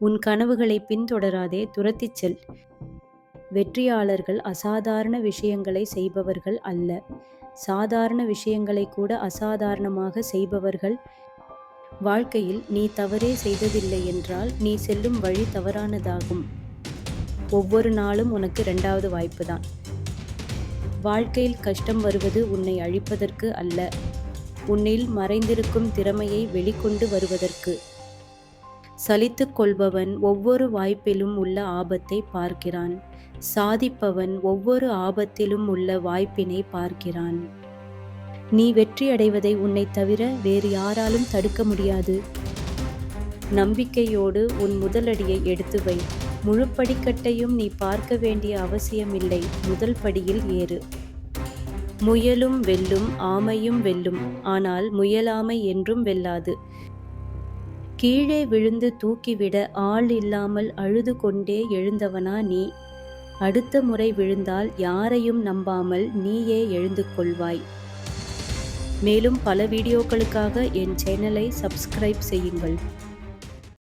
உன் கனவுகளை பின்தொடராதே துரத்திச் செல். வெற்றியாளர்கள் அசாதாரண விஷயங்களை செய்பவர்கள் அல்ல. சாதாரண விஷயங்களை கூட அசாதாரணமாக செய்பவர்கள். வாழ்க்கையில் நீ தவறே செய்ததில்லை என்றால் நீ செல்லும் வழி தவறானதாகும். ஒவ்வொரு நாளும் உனக்கு இரண்டாவது வாய்ப்பு தான் வாழ்க்கையில் கஷ்டம் வருவது உன்னை அழிப்பதற்கு அல்ல. உன்னில் மறைந்திருக்கும் திறமையை வெளிக்கொண்டு வருவதற்கு. சலித்து கொள்பவன் ஒவ்வொரு வாய்ப்பிலும் உள்ள ஆபத்தை பார்க்கிறான். சாதிப்பவன் ஒவ்வொரு ஆபத்திலும் உள்ள வாய்ப்பினை பார்க்கிறான். நீ வெற்றியடைவதை உன்னை தவிர வேறு யாராலும் தடுக்க முடியாது. நம்பிக்கையோடு உன் முதலடியை எடுத்து வை. முழு படிக்கட்டையும் நீ பார்க்க வேண்டிய அவசியமில்லை. முதல் படியில் ஏறு. முயலும் வெல்லும் ஆமையும் வெல்லும். ஆனால் முயலாமை என்றும் வெல்லாது. கீழே விழுந்து தூக்கிவிட ஆள் இல்லாமல் அழுது கொண்டே எழுந்தவனா நீ. அடுத்த முறை விழுந்தால் யாரையும் நம்பாமல் நீயே எழுந்து கொள்வாய். மேலும் பல வீடியோக்களுக்காக என் சேனலை சப்ஸ்கிரைப் செய்யுங்கள்.